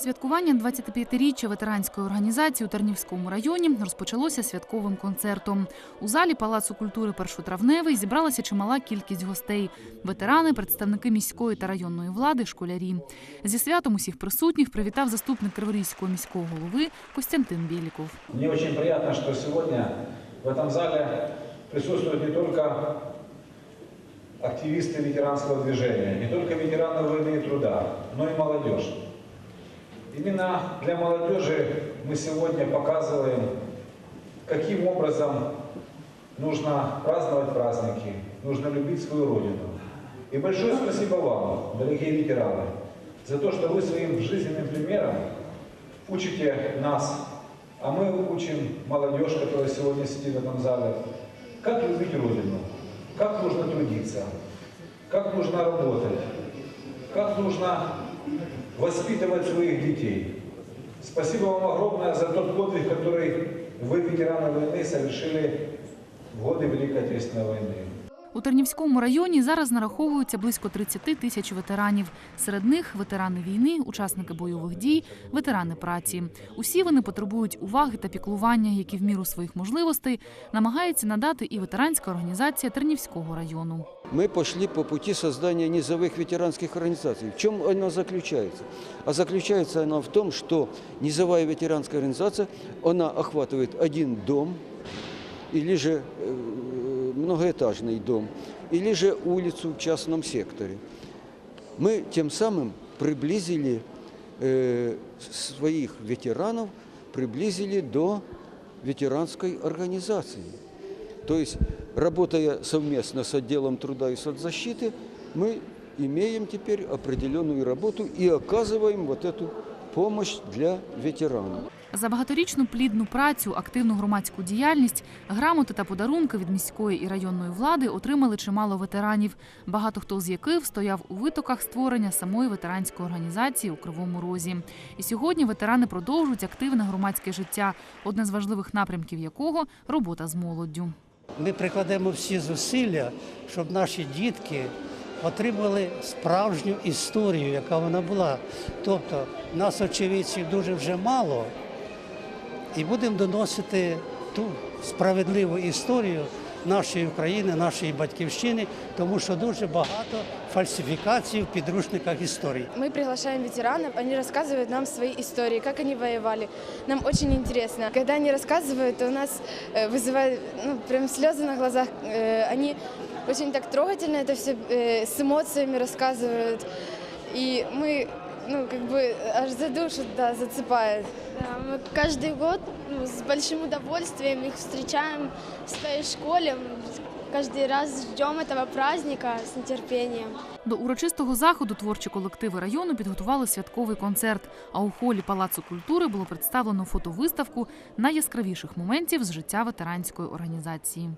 Святкування 25-річчя ветеранської організації у Тернівському районі розпочалося святковим концертом. У залі Палацу культури Першотравневий зібралася чимала кількість гостей: ветерани, представники міської та районної влади, школярі. Зі святом усіх присутніх привітав заступник Криворізького міського голови Костянтин Біліков. Мне очень приятно, что сегодня в этом зале присутствуют не только активисты ветеранского движения, не только ветераны войны и труда, но и молодежь. Именно для молодежи мы сегодня показываем, каким образом нужно праздновать праздники, нужно любить свою Родину. И большое спасибо вам, дорогие ветераны, за то, что вы своим жизненным примером учите нас, а мы учим молодежь, которая сегодня сидит в этом зале, как любить Родину, как нужно трудиться, как нужно работать, как нужно воспитывать своих детей. Спасибо вам огромное за тот подвиг, который вы, ветераны войны, совершили в годы Великой Отечественной войны. У Тернівському районі зараз нараховується близько 30 тисяч ветеранів. Серед них ветерани війни, учасники бойових дій, ветерани праці. Усі вони потребують уваги та піклування, які в міру своїх можливостей намагається надати і ветеранська організація Тернівського району. Мы пошли по пути создания низовых ветеранских организаций. В чем оно заключается? А заключается оно в том, что низовая ветеранская организация, она охватывает один дом, или же э, многоэтажный дом, или же улицу в частном секторе. Мы тем самым приблизили э, своих ветеранов, приблизили до ветеранской организации. То есть, работая совместно с отделом труда и соцзащиты, мы имеем теперь определенную работу и оказываем вот эту помощь для ветеранов. За багаторічну плідну працю, активну громадську діяльність, грамоти та подарунки від міської і районної влади отримали чимало ветеранів, багато хто з яких стояв у витоках створення самої ветеранської організації у Кривому Розі. І сьогодні ветерани продовжують активне громадське життя, одне з важливих напрямків якого робота з молоддю. Ми прикладемо всі зусилля, щоб наші дітки отримали справжню історію, яка вона була. Тобто нас, очевидців, дуже вже мало, і будемо доносити ту справедливу історію нашої України, нашої батьківщини, тому що дуже багато фальсифікацій в підручниках історії. Мы приглашаем ветеранов, они рассказывают нам свои истории, как они воевали. Нам очень интересно. Когда они рассказывают, то у нас э, вызывает ну, прям слезы на глазах. Э, Они очень так трогательно это все с эмоциями рассказывают. И мы, ну, как бы аж за душу, да, зацепает. Да, мы каждый год ну, с большим удовольствием их встречаем в своей школе. Каждый раз ждем этого праздника с нетерпением. До урочистого заходу творчі колективи району підготували святковий концерт. А у холі Палацу культури було представлено фотовиставку найяскравіших моментів з життя ветеранської організації.